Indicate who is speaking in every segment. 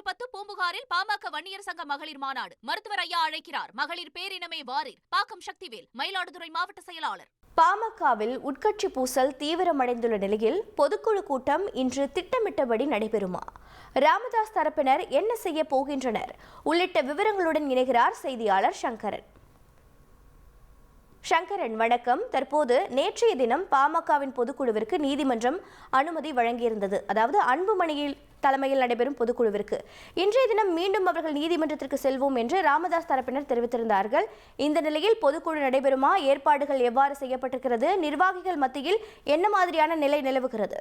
Speaker 1: August பத்து பூம்புகாரில் பாமக வன்னியர் சங்க மகளிர் மாநாடு. மருத்துவர் ஐயா அழைக்கிறார். மகளிர் பேரினமே வாரீர் பாக்கம் சக்திவேல் மயிலாடுதுறை மாவட்ட செயலாளர்.
Speaker 2: பாமகவில் உட்கட்சி பூசல் தீவிரமடைந்துள்ள நிலையில் பொதுக்குழு கூட்டம் இன்று திட்டமிட்டபடி நடைபெறுமா? ராமதாஸ் தரப்பினர் என்ன செய்ய போகின்றனர்? உள்ளிட்ட விவரங்களுடன் இணைகிறார் செய்தியாளர் சங்கரன். சங்கரன் வணக்கம். தற்போது நேற்றைய தினம் பாமகவின் பொதுக்குழுவிற்கு நீதிமன்றம் அனுமதி வழங்கியிருந்தது. அதாவது அன்புமணியில் தலைமையில் நடைபெறும் பொதுக்குழுவிற்கு. இன்றைய தினம் மீண்டும் அவர்கள் நீதிமன்றத்திற்கு செல்வோம் என்று ராமதாஸ் தரப்பினர் தெரிவித்திருந்தார்கள். இந்த நிலையில் பொதுக்குழு நடைபெறுமா? ஏற்பாடுகள் எவ்வாறு செய்யப்பட்டிருக்கிறது? நிர்வாகிகள் மத்தியில் என்ன மாதிரியான நிலை நிலவுகிறது?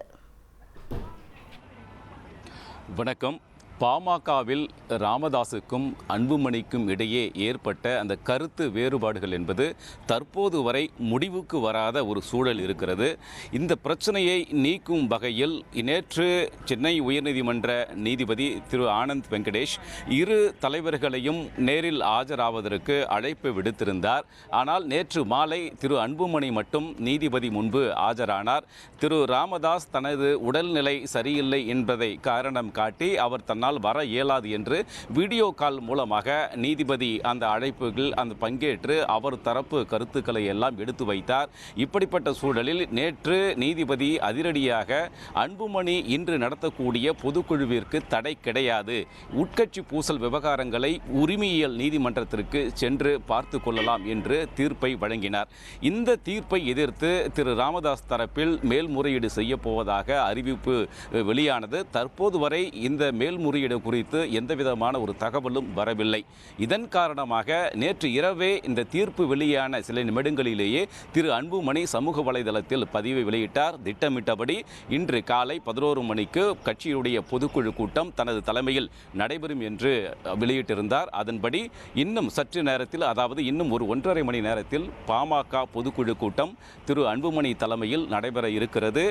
Speaker 3: வணக்கம். பாமகவில் ராமதாஸுக்கும் அன்புமணிக்கும் இடையே ஏற்பட்ட அந்த கருத்து வேறுபாடுகள் என்பது தற்போது வரை முடிவுக்கு வராத ஒரு சூழல் இருக்கிறது. இந்த பிரச்சனையை நீக்கும் வகையில் நேற்று சென்னை உயர்நீதிமன்ற நீதிபதி திரு ஆனந்த் வெங்கடேஷ் இரு தலைவர்களையும் நேரில் ஆஜராவதற்கு அழைப்பு விடுத்திருந்தார். ஆனால் நேற்று மாலை திரு அன்புமணி மட்டும் நீதிபதி முன்பு ஆஜரானார். திரு ராமதாஸ் தனது உடல்நிலை சரியில்லை என்பதை காரணம் காட்டி அவர் தன்னால் வர இயலாது என்று வீடியோ கால் மூலமாக நீதிபதி அந்த அழைப்புகள் அந்த பங்கேற்று அவர் தரப்பு கருத்துக்களை எல்லாம் எடுத்து வைத்தார். இப்படிப்பட்ட சூழலில் நேற்று நீதிபதி அதிரடியாக அன்புமணி இன்று நடத்தக்கூடிய பொதுக்குழுவிற்கு தடை கிடையாது. உட்கட்சி பூசல் விவகாரங்களை உரிமையியல் நீதிமன்றத்திற்கு சென்று பார்த்து கொள்ளலாம் என்று தீர்ப்பை வழங்கினார். இந்த தீர்ப்பை எதிர்த்து திரு ராமதாஸ் தரப்பில் மேல்முறையீடு செய்ய போவதாக அறிவிப்பு வெளியானது. தற்போது வரை இந்த மேல்முறை மேல்முறையீடு குறித்து எந்தவிதமான ஒரு தகவலும் வரவில்லை. இதன் காரணமாக நேற்று இரவே இந்த தீர்ப்பு வெளியான சில நிமிடங்களிலேயே திரு அன்புமணி சமூக வலைதளத்தில் பதிவை வெளியிட்டார். திட்டமிட்டபடி இன்று காலை பதினோரு மணிக்கு கட்சியுடைய பொதுக்குழு கூட்டம் தனது தலைமையில் நடைபெறும் என்று வெளியிட்டிருந்தார். அதன்படி இன்னும் சற்று நேரத்தில் அதாவது இன்னும் ஒரு ஒன்றரை மணி நேரத்தில் பாமக பொதுக்குழு கூட்டம் திரு அன்புமணி தலைமையில் நடைபெற இருக்கிறது.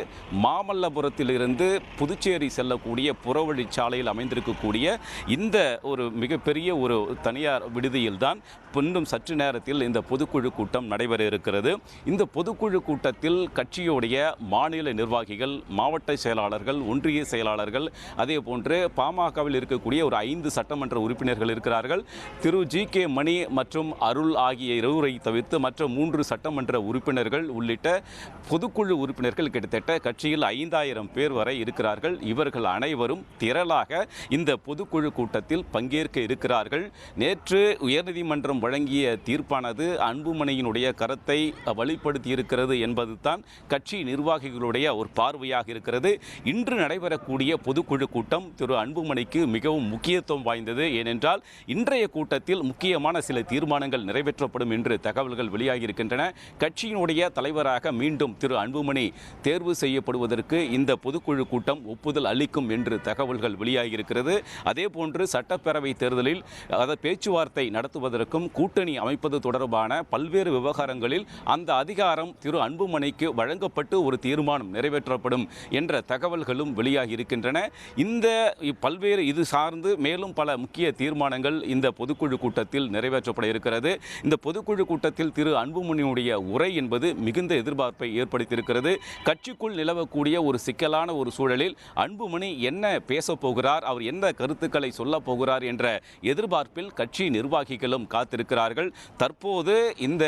Speaker 3: மாமல்லபுரத்திலிருந்து புதுச்சேரி செல்லக்கூடிய புறவழிச்சாலையில் வைத்திருக்கக்கூடிய இந்த ஒரு மிகப்பெரிய ஒரு தனியார் விடுதியில்தான் இன்னும் சற்று நேரத்தில் இந்த பொதுக்குழு கூட்டம் நடைபெற இருக்கிறது. இந்த பொதுக்குழு கூட்டத்தில் கட்சியுடைய மாநில நிர்வாகிகள் மாவட்ட செயலாளர்கள் ஒன்றிய செயலாளர்கள் அதே போன்று பாமகவில் இருக்கக்கூடிய ஒரு ஐந்து சட்டமன்ற உறுப்பினர்கள் இருக்கிறார்கள். திரு. ஜி. கே. மணி மற்றும் அருள் ஆகிய இருவரை தவிர்த்து மற்ற மூன்று சட்டமன்ற உறுப்பினர்கள் உள்ளிட்ட பொதுக்குழு உறுப்பினர்கள் கிட்டத்தட்ட கட்சியில் ஐந்தாயிரம் பேர் வரை இருக்கிறார்கள். இவர்கள் அனைவரும் திரளாக இந்த பொதுக்குழு கூட்டத்தில் பங்கேற்க இருக்கிறார்கள். நேற்று உயர்நீதிமன்றம் வழங்கிய தீர்ப்பானது அன்புமணியினுடைய கருத்தை வலுப்படுத்தி இருக்கிறது என்பதுதான் கட்சி நிர்வாகிகளுடைய ஒரு பார்வையாக இருக்கிறது. இன்று நடைபெறக்கூடிய பொதுக்குழு கூட்டம் திரு அன்புமணிக்கு மிகவும் முக்கியத்துவம் வாய்ந்தது. ஏனென்றால் இன்றைய கூட்டத்தில் முக்கியமான சில தீர்மானங்கள் நிறைவேற்றப்படும் என்று தகவல்கள் வெளியாகியிருக்கின்றன. கட்சியினுடைய தலைவராக மீண்டும் திரு அன்புமணி தேர்வு செய்யப்படுவதற்கு இந்த பொதுக்குழு கூட்டம் ஒப்புதல் அளிக்கும் என்று தகவல்கள் வெளியாகியிருக்கிறது அதே போன்று சட்டப்பேரவை தேர்தலில் அதாவது பேச்சுவார்த்தை நடத்துவதற்கும் கூட்டணி அமைப்பது தொடர்பான பல்வேறு விவகாரங்களில் அந்த அதிகாரம் திரு அன்புமணிக்கு வழங்கப்பட்டு ஒரு தீர்மானம் நிறைவேற்றப்படும் என்ற தகவல்களும் வெளியாகி இருக்கின்றன. இந்த பல்வேறு இது சார்ந்து மேலும் பல முக்கிய தீர்மானங்கள் இந்த பொதுக்குழு கூட்டத்தில் நிறைவேற்றப்பட இருக்கிறது. இந்த பொதுக்குழு கூட்டத்தில் திரு அன்புமணியுடைய உரை என்பது மிகுந்த எதிர்பார்ப்பை ஏற்படுத்தியிருக்கிறது. கட்சிக்குள் நிலவக்கூடிய ஒரு சிக்கலான ஒரு சூழலில் அன்புமணி என்ன பேசப்போகிறார் அவர் அவர் என்ன கருத்துக்களை சொல்லப் போகிறார் என்ற எதிர்பார்ப்பில் கட்சி நிர்வாகிகளும் காத்திருக்கிறார்கள். தற்போது இந்த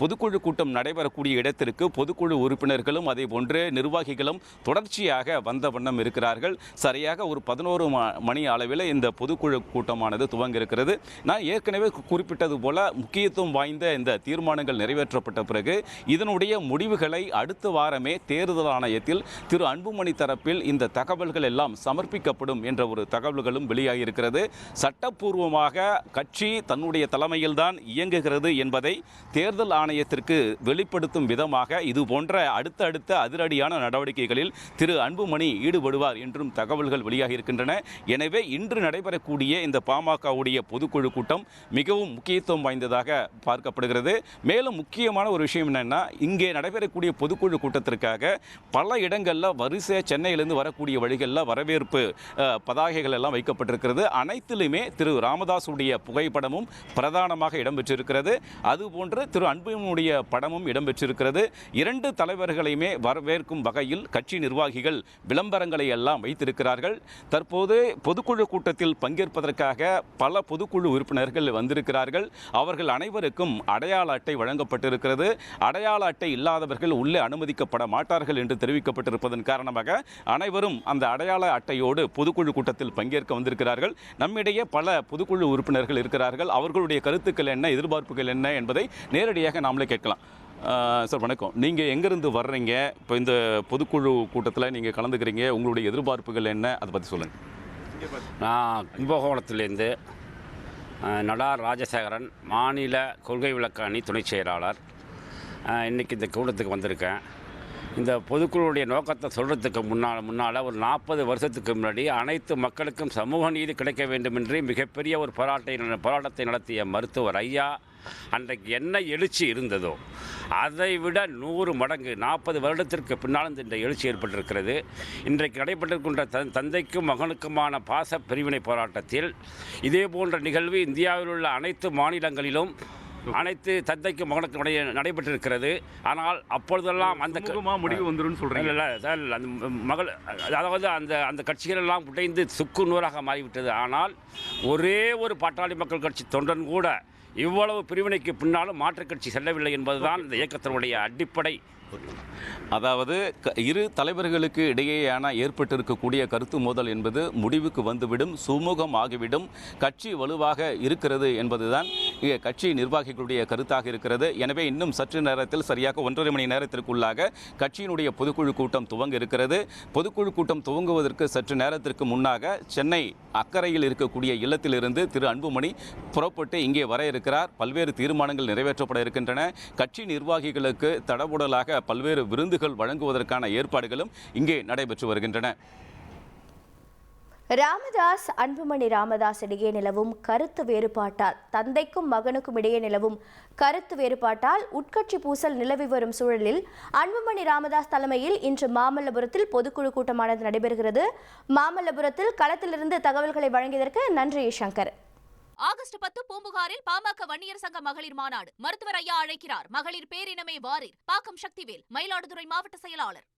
Speaker 3: பொதுக்குழு கூட்டம் நடைபெறக்கூடிய இடத்திற்கு பொதுக்குழு உறுப்பினர்களும் அதே போன்று நிர்வாகிகளும் தொடர்ச்சியாக வந்த வண்ணம் இருக்கிறார்கள். சரியாக ஒரு பதினோரு மணி அளவில் இந்த பொதுக்குழு கூட்டமானது துவங்க இருக்கிறது நான் ஏற்கனவே குறிப்பிட்டது போல முக்கியத்துவம் வாய்ந்த இந்த தீர்மானங்கள் நிறைவேற்றப்பட்ட பிறகு இதனுடைய முடிவுகளை அடுத்த வாரமே தேர்தல் ஆணையத்தில் திரு அன்புமணி தரப்பில் இந்த தகவல்கள் எல்லாம் சமர்ப்பிக்கப்படும் என்ற ஒரு தகவல்களும் வெளியாகியிருக்கிறது. சட்டப்பூர்வமாக கட்சி தன்னுடைய தலைமையில்தான் இயங்குகிறது என்பதை தேர்தல் ஆணையத்திற்கு வெளிப்படுத்தும் விதமாக இது போன்ற அடுத்தடுத்த அதிரடியான நடவடிக்கைகளில் திரு அன்புமணி ஈடுபடுவார் என்றும் தகவல்கள் வெளியாகியிருக்கின்றன. எனவே இன்று நடைபெறக்கூடிய இந்த பாமகவுடைய பொதுக்குழு கூட்டம் மிகவும் முக்கியத்துவம் வாய்ந்ததாக பார்க்கப்படுகிறது. மேலும் முக்கியமான ஒரு விஷயம் என்னன்னா இங்கே நடைபெறக்கூடிய பொதுக்குழு கூட்டத்திற்காக பல இடங்களில் வரிசை சென்னையிலிருந்து வரக்கூடிய வழிகளில் வரவேற்பு பதா பதாகைகள் எல்லாம் வைக்கப்பட்டிருக்கிறது. அனைத்திலுமே திரு ராமதாசுடைய புகைப்படமும் பிரதானமாக இடம்பெற்றிருக்கிறது. அதுபோன்று திரு அன்புடைய படமும் இடம்பெற்றிருக்கிறது. இரண்டு தலைவர்களையுமே வரவேற்கும் வகையில் கட்சி நிர்வாகிகள் விளம்பரங்களை எல்லாம் வைத்திருக்கிறார்கள். தற்போது பொதுக்குழு கூட்டத்தில் பங்கேற்பதற்காக பல பொதுக்குழு உறுப்பினர்கள் வந்திருக்கிறார்கள். அவர்கள் அனைவருக்கும் அடையாள அட்டை வழங்கப்பட்டிருக்கிறது. அடையாள அட்டை இல்லாதவர்கள் உள்ளே அனுமதிக்கப்பட மாட்டார்கள் என்று தெரிவிக்கப்பட்டிருப்பதன் காரணமாக அனைவரும் அந்த அடையாள அட்டையோடு பொதுக்குழு கூட்டத்தில் பங்கேற்க வந்திருக்கிறார்கள். நம்மிடையே பல பொதுக்குழு உறுப்பினர்கள் இருக்கிறார்கள். அவர்களுடைய கருத்துக்கள் என்ன எதிர்பார்ப்புகள் என்ன என்பதை நேரடியாக நாமளே கேட்கலாம். சார் வணக்கம். நீங்கள் எங்கேருந்து வர்றீங்க? இப்போ இந்த பொதுக்குழு கூட்டத்தில் நீங்கள் கலந்துக்கிறீங்க. உங்களுடைய எதிர்பார்ப்புகள் என்ன? அதை பற்றி சொல்லுங்கள்
Speaker 4: நான் கும்பகோணத்திலேருந்து நடார் ராஜசேகரன் மாநில கொள்கை விளக்க அணி துணைச் செயலாளர். இன்றைக்கி இந்த கூட்டத்துக்கு வந்திருக்கேன். இந்த பொதுக்குழுவுடைய நோக்கத்தை சொல்கிறதுக்கு முன்னால் முன்னால் ஒரு நாற்பது வருஷத்துக்கு முன்னாடி அனைத்து மக்களுக்கும் சமூக நீதி கிடைக்க வேண்டுமென்று மிகப்பெரிய ஒரு போராட்டை போராட்டத்தை நடத்திய மருத்துவர் ஐயா. அன்றைக்கு என்ன எழுச்சி இருந்ததோ அதை விட நூறு மடங்கு நாற்பது வருடத்திற்கு பின்னால் இந்த எழுச்சி ஏற்பட்டிருக்கிறது. இன்றைக்கு நடைபெற்றிருக்கின்ற தன் தந்தைக்கும் மகனுக்குமான பாச பிரிவினை போராட்டத்தில் இதே போன்ற நிகழ்வு இந்தியாவில் உள்ள அனைத்து மாநிலங்களிலும் அனைத்து தந்தைக்கும் மகனுக்கும் இடையே நடைபெற்றிருக்கிறது. ஆனால் அப்பொழுதெல்லாம் அந்த
Speaker 3: முடிவு வந்துருன்னு
Speaker 4: இல்ல,
Speaker 3: சொல்கிறீங்க
Speaker 4: இல்ல, அந்த மகள் அதாவது அந்த அந்த கட்சிகள் எல்லாம் உடைந்து சுக்கு நூறாக மாறிவிட்டது. ஆனால் ஒரே ஒரு பாட்டாளி மக்கள் கட்சி தொண்டன் கூட இவ்வளவு பிரிவினைக்கு பின்னாலும் மாற்றுக் கட்சி செல்லவில்லை என்பதுதான் இந்த இயக்கத்தினுடைய அடிப்படை
Speaker 3: அதாவது க- இரு தலைவர்களுக்கு இடையேயான ஏற்பட்டிருக்கக்கூடிய கருத்து மோதல் என்பது முடிவுக்கு வந்துவிடும் சுமூகம் ஆகிவிடும் கட்சி வலுவாக இருக்கிறது என்பதுதான் கட்சி நிர்வாகிகளுடைய கருத்தாக இருக்கிறது. எனவே இன்னும் சற்று நேரத்தில் சரியாக ஒன்றரை மணி நேரத்திற்குள்ளாக கட்சியினுடைய பொதுக்குழு கூட்டம் துவங்க இருக்கிறது. பொதுக்குழு கூட்டம் துவங்குவதற்கு சற்று நேரத்திற்கு முன்னாக சென்னை அக்கறையில் இருக்கக்கூடிய இல்லத்திலிருந்து திரு அன்புமணி புறப்பட்டு இங்கே வர இருக்கிறார். பல்வேறு தீர்மானங்கள் நிறைவேற்றப்பட இருக்கின்றன. கட்சி நிர்வாகிகளுக்கு தடபுடலாக பல்வேறு விருந்துகள் வழங்குவதற்கான ஏற்பாடுகளும் இங்கே நடைபெற்று வருகின்றன.
Speaker 2: ராமதாஸ் அன்புமணி ராமதாஸ் இடையே நிலவும் கருத்து வேறுபாட்டால் தந்தைக்கும் மகனுக்கும் இடையே நிலவும் கருத்து வேறுபாட்டால் உட்கட்சி பூசல் நிலவி வரும் சூழலில் அன்புமணி ராமதாஸ் தலைமையில் இன்று மாமல்லபுரத்தில் பொதுக்குழு கூட்டமானது நடைபெறுகிறது. மாமல்லபுரத்தில் களத்திலிருந்து தகவல்களை வழங்கியதற்கு நன்றி சங்கர்
Speaker 1: ஆகஸ்ட் பத்து பூம்புகாரில் பாமக வன்னியர் சங்க மகளிர் மாநாடு. மருத்துவர் ஐயா அழைக்கிறார். மகளிர் பேரினமே வாரீர். பாக்கம் சக்திவேல் மயிலாடுதுறை மாவட்ட செயலாளர்.